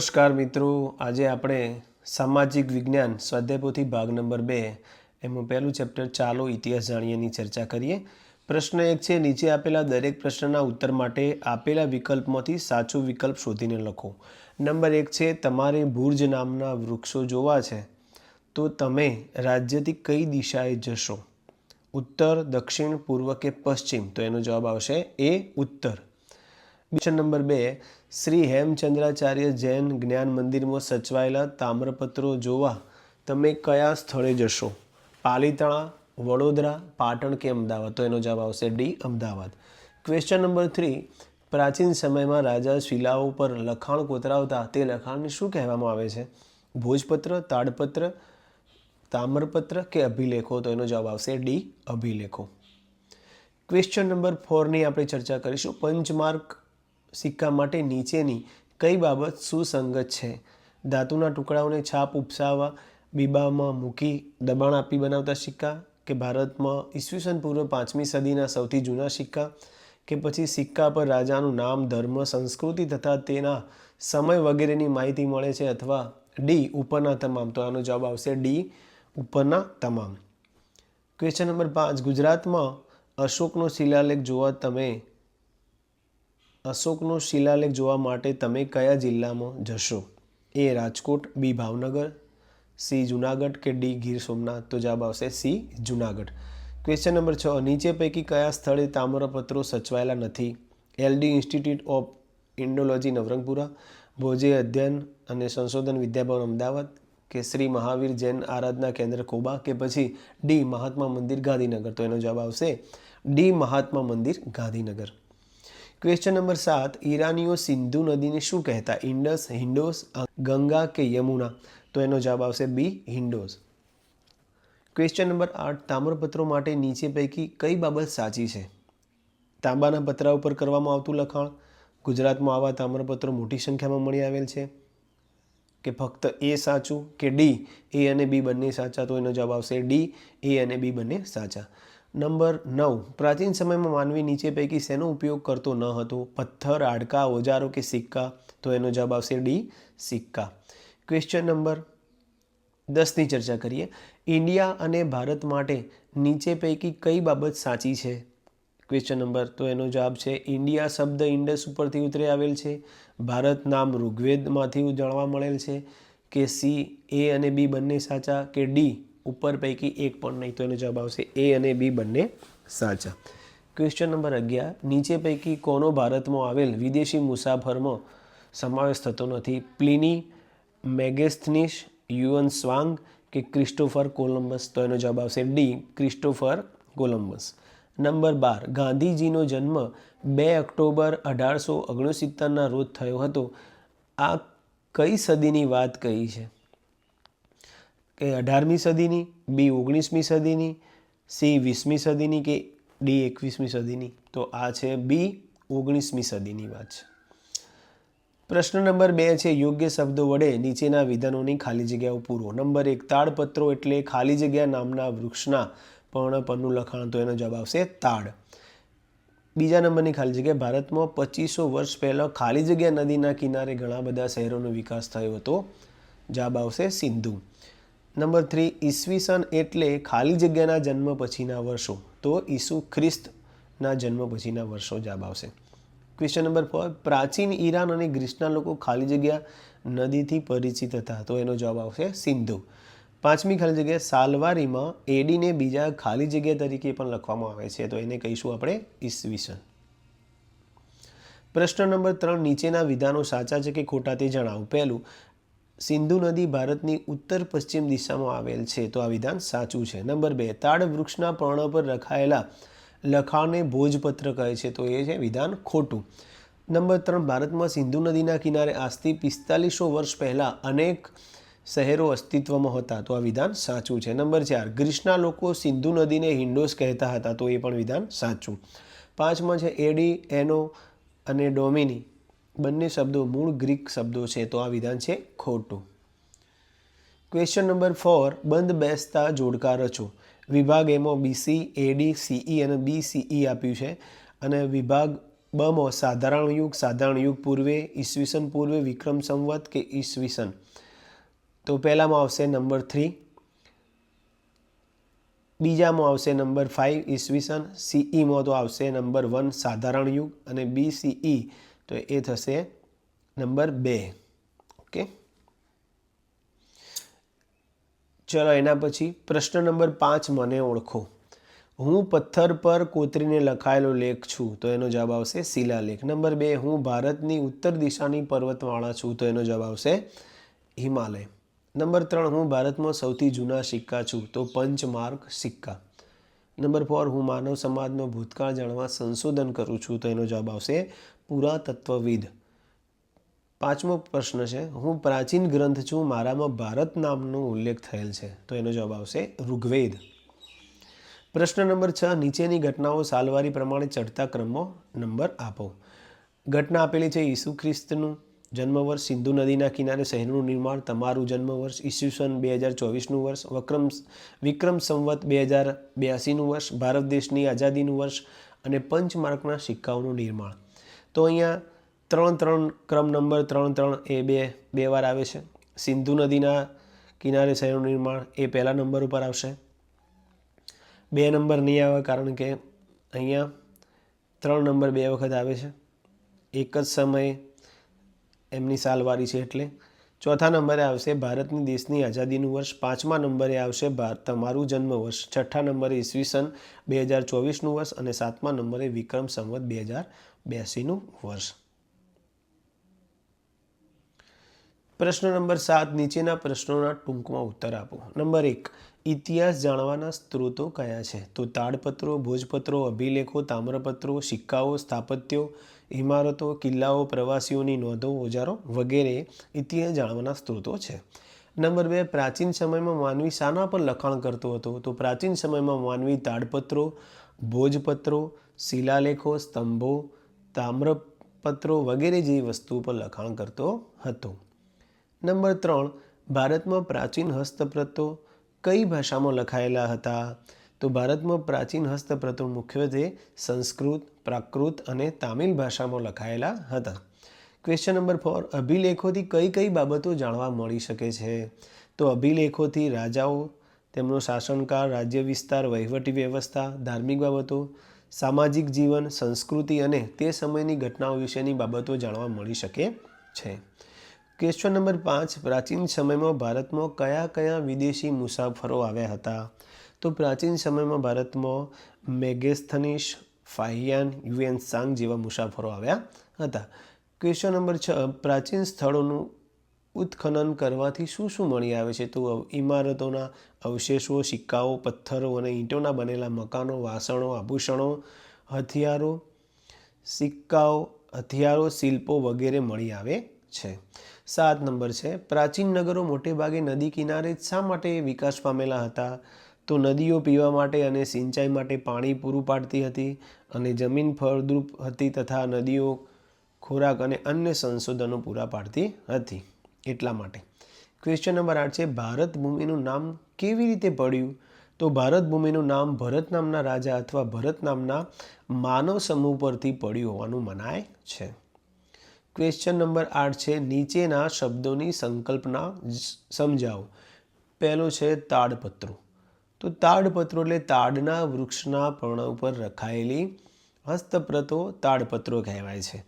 નમસ્કાર મિત્રો. આજે આપણે સામાજિક વિજ્ઞાન સ્વાધ્યાયપોથી ભાગ નંબર બે એમાં પહેલું ચેપ્ટર ચાલો ઇતિહાસ જાણીએની ચર્ચા કરીએ. પ્રશ્ન એક છે, નીચે આપેલા દરેક પ્રશ્નના ઉત્તર માટે આપેલા વિકલ્પમાંથી સાચો વિકલ્પ શોધીને લખો. નંબર એક છે, તમારે ભુર્જ નામના વૃક્ષો જોવા છે. તો તમે રાજ્યથી કઈ દિશાએ જશો? ઉત્તર, દક્ષિણ, પૂર્વ કે પશ્ચિમ? તો એનો જવાબ આવશે એ ઉત્તર. ક્વેશ્ચન નંબર બે, શ્રી હેમચંદ્રાચાર્ય જૈન જ્ઞાન મંદિરમાં સચવાયેલા તામ્રપત્રો જોવા તમે કયા સ્થળે જશો? પાલીતાણા, વડોદરા, પાટણ કે અમદાવાદ? તો એનો જવાબ આવશે D, Ahmedabad. Question number three પ્રાચીન સમયમાં રાજા શિલાઓ પર લખાણ કોતરાવતા તે લખાણને શું કહેવામાં આવે છે? ભોજપત્ર, તાડપત્ર, તામ્રપત્ર કે અભિલેખો? તો એનો જવાબ આવશે ડી, અભિલેખો. ક્વેશ્ચન નંબર ફોરની આપણે ચર્ચા કરીશું. પંચમાર્ક સિક્કા માટે નીચેની કઈ બાબત સુસંગત છે? ધાતુના ટુકડાઓને છાપ ઉપસાવવા બીબામાં મૂકી દબાણ આપી બનાવતા સિક્કા કે ભારતમાં ઈસવીસન પૂર્વ પાંચમી સદીના સૌથી જૂના સિક્કા કે પછી સિક્કા પર રાજાનું નામ, ધર્મ, સંસ્કૃતિ તથા તેના સમય વગેરેની માહિતી મળે છે અથવા ડી ઉપરના તમામ. તો આનો જવાબ આવશે ડી ઉપરના તમામ. ક્વેશ્ચન નંબર પાંચ. ગુજરાતમાં અશોકનો શિલાલેખ જોવા તમે અશોકનો શિલાલેખ જોવા માટે તમે કયા જિલ્લામાં જશો? A Rajkot, B Bhavnagar, C Junagadh કે ડી ગીર સોમનાથ? તો જવાબ આવશે સી જુનાગઢ. ક્વેશ્ચન નંબર છ, નીચે પૈકી કયા સ્થળે તામ્રપત્રો સચવાયેલા નથી? L D institute of Indology Navrangpura. ભોજે અધ્યયન અને સંશોધન વિદ્યાભવન, અમદાવાદ. કે શ્રી મહાવીર જૈન આરાધના કેન્દ્ર, કોબા. કે પછી ડી મહાત્મા મંદિર, ગાંધીનગર? તો એનો જવાબ આવશે D Mahatma Mandir, Gandhinagar. Question number સાત, ઈરાનીઓ સિંધુ નદીને શું કહેતા? ઇન્ડસ, હિન્ડોસ ગંગા કે યમુના? તો એનો જવાબ આવશે બી, હિન્ડોસ. ક્વેશ્ચન નંબર આઠ, તામ્રપત્રો માટે નીચે પૈકી કઈ બાબત સાચી છે? તાંબાના પતરા ઉપર કરવામાં આવતું લખાણ. ગુજરાતમાં આવા તામ્રપત્રો મોટી સંખ્યામાં મળી આવેલ છે. કે ફક્ત એ સાચું કે ડી? એ અને બી બંને સાચા, તો એનો જવાબ આવશે ડી, એ અને બી બંને સાચા. નંબર નવ. પ્રાચીન સમયમાં માનવી નીચે પૈકી શેનો ઉપયોગ કરતો ન હતો? પથ્થર, હાડકા, ઓજારો કે સિક્કા? તો એનો જવાબ આવશે ડી, સિક્કા. ક્વેશ્ચન નંબર દસની ચર્ચા કરીએ. ઇન્ડિયા અને ભારત માટે નીચે પૈકી કઈ બાબત સાચી છે? ક્વેશ્ચન નંબર, તો એનો જવાબ છે ઇન્ડિયા શબ્દ ઇન્ડસ ઉપરથી ઉતરી આવેલ છે. ભારત નામ ઋગ્વેદમાંથી જાણવા મળેલ છે કે સી, એ અને બી બંને સાચા કે ડી? ઉપર પૈકી એક પણ નહીં, તો એનો જવાબ આવશે એ અને બી બંને સાચા. ક્વેશ્ચન નંબર અગિયાર. નીચે પૈકી કોનો ભારતમાં આવેલ વિદેશી મુસાફરમાં સમાવેશ થતો નથી? પ્લિની, મેગેસ્થનીશ, યુઅન સ્વાંગ કે ક્રિસ્ટોફર કોલમ્બસ તો એનો જવાબ આવશે ડી, ક્રિસ્ટોફર કોલમ્બસ નંબર બાર. ગાંધીજીનો જન્મ બે ઓક્ટોબર અઢારસો ઓગણસિત્તેરના રોજ થયો હતો. આ કઈ સદીની વાત કહી છે? કે અઢારમી સદીની બી ઓગણીસમી સદીની સી વીસમી સદીની કે ડી એકવીસમી સદીની. તો આ છે બી ઓગણીસમી સદીની વાત છે. પ્રશ્ન નંબર બે છે, યોગ્ય શબ્દો વડે નીચેના વિધાનોની ખાલી જગ્યાઓ પૂરો. નંબર એક, તાડપત્રો એટલે ખાલી જગ્યા નામના વૃક્ષના પર્ણ પરનું લખાણ, તો એનો જવાબ આવશે તાડ. બીજા નંબરની ખાલી જગ્યા, ભારતમાં પચીસો વર્ષ પહેલાં ખાલી જગ્યા નદીના કિનારે ઘણા બધા શહેરોનો વિકાસ થયો હતો. જવાબ આવશે સિંધુ. નંબર થ્રી, ઈસવીસન એટલે ખાલી જગ્યાના જન્મ પછીના વર્ષો. તો ઈસુ ખ્રિસ્તના જન્મ પછીના વર્ષો જવાબ આવશે. ક્વેશ્ચન નંબર ફોર પ્રાચીન ઈરાન અને ગ્રીસના લોકો ખાલી જગ્યા નદીથી પરિચિત હતા. તો એનો જવાબ આવશે સિંધુ. પાંચમી ખાલી જગ્યા સાલવારીમાં એડીને બીજા ખાલી જગ્યા તરીકે પણ લખવામાં આવે છે. તો એને કહીશું આપણે ઈસવીસન. પ્રશ્ન નંબર ત્રણ, નીચેના વિધાનો સાચા છે કે ખોટા તે જણાવો. પહેલું સિંધુ નદી ભારતની ઉત્તર પશ્ચિમ દિશામાં આવેલ છે. તો આ વિધાન સાચું છે. નંબર બે, તાડ વૃક્ષના પર્ણ પર રખાયેલા લખાણને ભોજપત્ર કહે છે. તો એ છે વિધાન ખોટું. નંબર ત્રણ, ભારતમાં સિંધુ નદીના કિનારે આજથી પિસ્તાલીસો વર્ષ પહેલાં અનેક શહેરો અસ્તિત્વમાં હતા. તો આ વિધાન સાચું છે. નંબર ચાર ગ્રીસના લોકો સિંધુ નદીને હિન્ડોસ કહેતા હતા. તો એ પણ વિધાન સાચું. પાંચમાં છે, એડી, એનો અને ડોમિની. બંને શબ્દો મૂળ ગ્રીક શબ્દો છે, તો આ વિધાન છે ખોટું. ક્વેશ્ચન નંબર ફોર બંધ બેસતા જોડકા રચો. વિભાગ એમાં બીસી એડી સીઈ અને બીસીઈ આપ્યું છે. અને વિભાગ બમાં સાધારણ યુગ સાધારણ યુગ પૂર્વે, ઈસવીસન પૂર્વે વિક્રમ સંવત કે ઈસવીસન? તો પહેલામાં આવશે નંબર થ્રી બીજામાં આવશે નંબર ફાઇવ ઈસવીસન. સીઈમાં તો આવશે નંબર વન સાધારણ યુગ. અને બી સીઈ તો એ થશે નંબર બે. ઓકે? ચલો, એના પછી પ્રશ્ન નંબર પાંચ મને ઓળખો. હું પથ્થર પર કોતરીને લખાયેલો લેખ છું, તો એનો જવાબ આવશે શિલાલેખ. નંબર બે, હું ભારતની ઉત્તર દિશાની પર્વતમાળા છું, તો એનો જવાબ આવશે હિમાલય. નંબર ત્રણ, હું ભારતમાં સૌથી જૂના સિક્કા છું, તો પંચમાર્ક સિક્કા. નંબર ફોર, હું માનવ સમાજનો ભૂતકાળ જાણવા સંશોધન કરું છું, તો એનો જવાબ આવશે પુરાતત્વવિદ. પાંચમો પ્રશ્ન છે, હું પ્રાચીન ગ્રંથ છું, મારામાં ભારત નામનો ઉલ્લેખ થયેલ છે. તો એનો જવાબ આવશે ઋગ્વેદ. પ્રશ્ન નંબર છ, નીચેની ઘટનાઓ સાલવારી પ્રમાણે ચડતા ક્રમમાં નંબર આપો. ઘટના આપેલી છે ઈસુ ખ્રિસ્તનું જન્મવર્ષ, સિંધુ નદીના કિનારે શહેરનું નિર્માણ, તમારું જન્મવર્ષ ઈસવીસન બે હજાર ચોવીસનું વર્ષ, વક્રમ વિક્રમ સંવત બે હજાર બ્યાસીનું વર્ષ, ભારત દેશની આઝાદીનું વર્ષ અને પંચમાર્કના સિક્કાઓનું નિર્માણ. તો અહીંયા ત્રણ ત્રણ ક્રમ નંબર ત્રણ ત્રણ એ બે બે વાર આવે છે. સિંધુ નદીના કિનારે શહેરનું નિર્માણ એ પહેલા નંબર ઉપર આવશે. બે નંબર નહીં આવે કારણ કે અહીંયા ત્રણ નંબર બે વખત આવે છે. એક જ સમયે એમની સાલવારી છે એટલે ચોથા નંબરે આવશે ભારતની દેશની આઝાદીનું વર્ષ. પાંચમા નંબરે આવશે તમારું જન્મ વર્ષ છઠ્ઠા નંબરે ઈસવીસન બે હજાર ચોવીસનું વર્ષ અને સાતમા નંબરે વિક્રમ સંવત બે હજાર બ્યાસીનું વર્ષ. પ્રશ્ન નંબર સાત, નીચેના પ્રશ્નોના ટૂંકમાં ઉત્તર આપો. નંબર એક, ઇતિહાસ જાણવાના સ્ત્રોતો કયા છે? તો તાડપત્રો, ભોજપત્રો, અભિલેખો, તામ્રપત્રો, સિક્કાઓ, સ્થાપત્યો, ઇમારતો, કિલ્લાઓ, પ્રવાસીઓની નોંધો, ઓજારો વગેરે ઇતિહાસ જાણવાના સ્ત્રોતો છે. નંબર બે, પ્રાચીન સમયમાં માનવી શાના પર લખાણ કરતો હતો? તો પ્રાચીન સમયમાં માનવી તાડપત્રો, ભોજપત્રો, શિલાલેખો, સ્તંભો તામ્રપત્રો વગેરે જેવી વસ્તુ પર લખાણ કરતો હતો. નંબર ત્રણ, ભારતમાં પ્રાચીન હસ્તપ્રતો કઈ ભાષામાં લખાયેલા હતા? તો ભારતમાં પ્રાચીન હસ્તપ્રતો મુખ્યત્વે સંસ્કૃત, પ્રાકૃત અને તામિલ ભાષામાં લખાયેલા હતા. ક્વેશ્ચન નંબર ફોર અભિલેખોથી કઈ કઈ બાબતો જાણવા મળી શકે છે? તો અભિલેખોથી રાજાઓ, તેમનો શાસનકાળ, રાજ્ય વિસ્તાર, વહીવટી વ્યવસ્થા, ધાર્મિક બાબતો સામાજિક જીવન, સંસ્કૃતિ અને તે સમયની ઘટનાઓ વિશેની બાબતો જાણવા મળી શકે છે. ક્વેશ્ચન નંબર પાંચ, પ્રાચીન સમયમાં ભારતમાં કયા કયા વિદેશી મુસાફરો આવ્યા હતા? તો પ્રાચીન સમયમાં ભારતમાં મેગેસ્થનીશ ફાહિયાન યુએન સાંગ જેવા મુસાફરો આવ્યા હતા. ક્વેશ્ચન નંબર છ, પ્રાચીન સ્થળોનું ઉત્ખનન કરવાથી શું શું મળી આવે છે? તો ઇમારતોના અવશેષો, સિક્કાઓ, પથ્થરો અને ઈંટોના બનેલા મકાનો, વાસણો, આભૂષણો, હથિયારો, સિક્કાઓ, હથિયારો, શિલ્પો વગેરે મળી આવે છે. સાત નંબર છે. પ્રાચીન નગરો મોટેભાગે નદી કિનારે શા માટે વિકાસ પામેલા હતા? તો નદીઓ પીવા માટે અને સિંચાઈ માટે પાણી પૂરું પાડતી હતી અને જમીન ફળદ્રુપ હતી તથા નદીઓ ખોરાક અને અન્ય સંશોધનો પૂરા પાડતી હતી. એટલા માટે. ક્વેશ્ચન નંબર આઠ છે, ભારત ભૂમિનું નામ કેવી રીતે પડ્યું? તો ભારત ભૂમિનું નામ ભરત નામના રાજા અથવા ભરત નામના માનવ સમૂહ પરથી પડ્યું હોવાનું મનાય છે. ક્વેશ્ચન નંબર આઠ છે, નીચેના શબ્દોની સંકલ્પના સમજાવો. પહેલો છે, તાડપત્રો. તો તાડપત્રો એટલે તાડના વૃક્ષના પર્ણ ઉપર રખાયેલી હસ્તપ્રતો તાડપત્રો કહેવાય છે.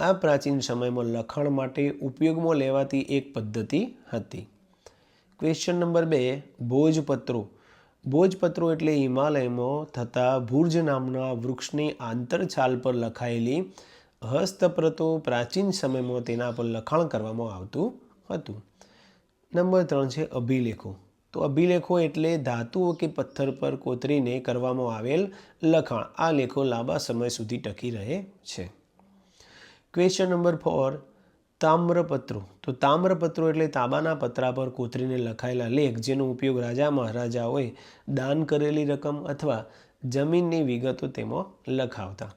આ પ્રાચીન સમયમાં લખાણ માટે ઉપયોગમાં લેવાતી એક પદ્ધતિ હતી. ક્વેશ્ચન નંબર બે, ભોજપત્રો. ભોજપત્રો એટલે હિમાલયમાં થતા ભુર્જ નામના વૃક્ષની આંતરછાલ પર લખાયેલી હસ્તપ્રતો પ્રાચીન સમયમાં તેના પર લખાણ કરવામાં આવતું હતું. નંબર ત્રણ છે, અભિલેખો. તો અભિલેખો એટલે ધાતુઓ કે પથ્થર પર કોતરીને કરવામાં આવેલ લખાણ. આ લેખો લાંબા સમય સુધી ટકી રહે છે. ક્વેશ્ચન નંબર ફોર તામ્રપત્રો. તો તામ્રપત્રો એટલે તાંબાના પતરા પર કોતરીને લખાયેલા લેખ જેનો ઉપયોગ રાજા મહારાજાઓએ દાન કરેલી રકમ અથવા જમીનની વિગતો તેમાં લખાવતા.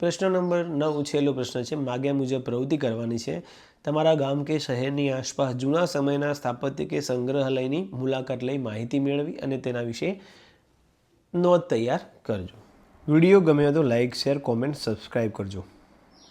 પ્રશ્ન નંબર નવ, છેલ્લો પ્રશ્ન છે, માગ્યા મુજબ પ્રવૃત્તિ કરવાની છે. તમારા ગામ કે શહેરની આસપાસ જૂના સમયના સ્થાપત્ય કે સંગ્રહાલયની મુલાકાત લઈ માહિતી મેળવી અને તેના વિશે નોંધ તૈયાર કરજો. વીડિયો ગમ્યો તો લાઇક શેર, કોમેન્ટ સબસ્ક્રાઈબ કરજો.